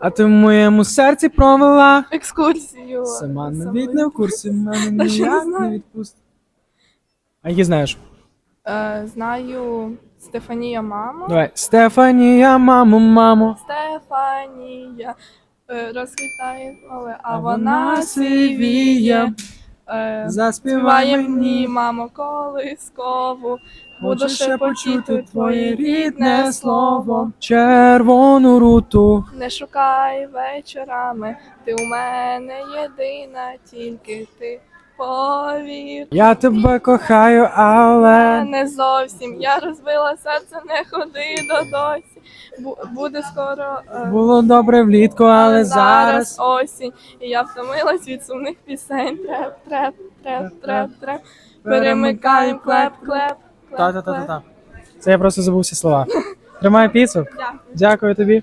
а ти в моєму серці провела. Екскурсію. Сама навіть не в курсі, мене ніяк не відпустить. А які знаєш? Е, знаю Стефанія мамо. Давай. Стефанія, мамо, мамо. Стефанія е, розквітає поле, а, А вона сивіє. Е, Заспівай мені, мамо, колискову. Буду ще почути твоє рідне слово. Червону руту. Не шукай вечорами, ти у мене єдина, тільки ти повір. Я тебе кохаю, але. Не зовсім. Я розбила серце, не ходи до досі. Бу- Буде скоро. е, Було добре влітку, але зараз. осінь. І я втомилась від сумних пісень. Треп, треп, треп, треп, треп. Перемикаємо клеп, клеп. Та-та-та-та. Це я просто забув всі слова. Тримай піцу. Дякую тобі.